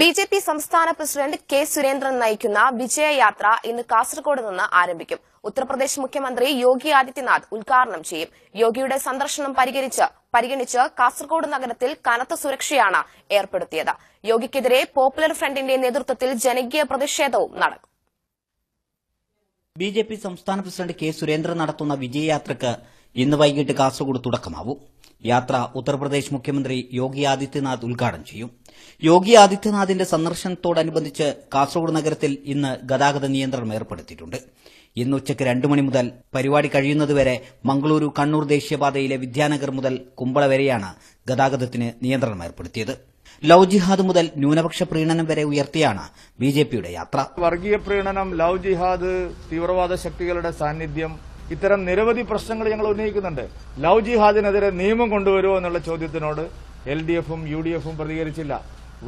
B J P സംസ്ഥാന president K Surendran നയിക്കുന്ന വിജയയാത്ര ഇന്ന് കാസർഗോഡ് നിന്ന് ആരംഭിക്കും. ഉത്തർപ്രദേശ് മുഖ്യമന്ത്രി യോഗി ആദിത്യനാഥ് ഉദ്ഘാടനം ചെയ്യും. യോഗിയുടെ സന്ദർശനം പരിഗണിച്ച് പരിഗണിച്ച് കാസർഗോഡ് നഗരത്തിൽ കനത്ത സുരക്ഷയാണ് ഏർപ്പെടുത്തിയത്. യോഗിക്കെതിരെ പോപ്പുലർ ഫ്രണ്ടിന്റെ നേതൃത്വത്തിൽ ജനകീയ പ്രതിഷേധവും നടക്കും. ബി ജെ പി സംസ്ഥാന പ്രസിഡന്റ് കെ സുരേന്ദ്രൻ നടത്തുന്ന വിജയയാത്രയ്ക്ക് ഇന്ന് വൈകിട്ട് കാസർഗോഡ് തുടക്കമാവും. യാത്ര ഉത്തർപ്രദേശ് മുഖ്യമന്ത്രി യോഗി ആദിത്യനാഥ് ഉദ്ഘാടനം ചെയ്യും. യോഗി ആദിത്യനാഥിന്റെ സന്ദർശനത്തോടനുബന്ധിച്ച് കാസർഗോഡ് നഗരത്തിൽ ഇന്ന് ഗതാഗത നിയന്ത്രണം ഏർപ്പെടുത്തിയിട്ടുണ്ട്. ഇന്ന് ഉച്ചയ്ക്ക് രണ്ടു മണി മുതൽ പരിപാടി കഴിയുന്നതുവരെ മംഗളൂരു കണ്ണൂർ ദേശീയപാതയിലെ വിദ്യാനഗർ മുതൽ കുമ്പള വരെയാണ് ഗതാഗതത്തിന് നിയന്ത്രണം ഏർപ്പെടുത്തിയത്. ലവ് ജിഹാദ് മുതൽ ന്യൂനപക്ഷ പ്രീണനം വരെ ഉയർത്തിയാണ് ബിജെപിയുടെ യാത്ര. വർഗീയ പ്രീണനം ലവ് ജിഹാദ് തീവ്രവാദ ശക്തികളുടെ സാന്നിധ്യം ഇത്തരം നിരവധി പ്രശ്നങ്ങൾ ഞങ്ങൾ ഉന്നയിക്കുന്നുണ്ട്. ലവ് ജിഹാദിനെതിരെ നിയമം കൊണ്ടുവരുമോ എന്നുള്ള ചോദ്യത്തിനോട് എൽ ഡി എഫും യു ഡി എഫും പ്രതികരിച്ചില്ല.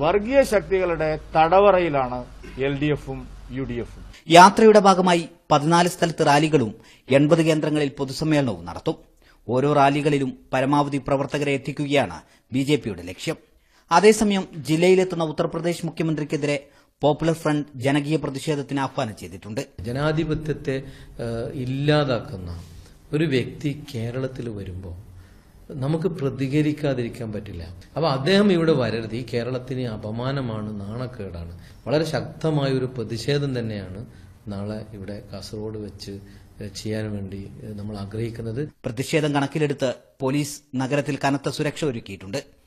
വർഗീയ ശക്തികളുടെ തടവറയിലാണ് എൽ ഡി എഫും യു ഡി എഫും. യാത്രയുടെ ഭാഗമായി പതിനാല് സ്ഥലത്ത് റാലികളും എൺപത് കേന്ദ്രങ്ങളിൽ പൊതുസമ്മേളനവും നടത്തും. ഓരോ റാലികളിലും പരമാവധി പ്രവർത്തകരെ എത്തിക്കുകയാണ് ബിജെപിയുടെ ലക്ഷ്യം. അതേസമയം ജില്ലയിലെത്തുന്ന ഉത്തർപ്രദേശ് മുഖ്യമന്ത്രിക്കെതിരെ പോപ്പുലർ ഫ്രണ്ട് ജനകീയ പ്രതിഷേധത്തിന് ആഹ്വാനം ചെയ്തിട്ടുണ്ട്. ജനാധിപത്യത്തെ ഇല്ലാതാക്കുന്ന ഒരു വ്യക്തി കേരളത്തിൽ വരുമ്പോൾ നമുക്ക് പ്രതികരിക്കാതിരിക്കാൻ പറ്റില്ല. അപ്പൊ അദ്ദേഹം ഇവിടെ വരരുത്. ഈ കേരളത്തിന് അപമാനമാണ് നാണക്കേടാണ്. വളരെ ശക്തമായ ഒരു പ്രതിഷേധം തന്നെയാണ് നാളെ ഇവിടെ കാസർഗോഡ് വെച്ച് ചെയ്യാൻ വേണ്ടി നമ്മൾ ആഗ്രഹിക്കുന്നത്. പ്രതിഷേധം കണക്കിലെടുത്ത് പോലീസ് നഗരത്തിൽ കനത്ത സുരക്ഷ ഒരുക്കിയിട്ടുണ്ട്.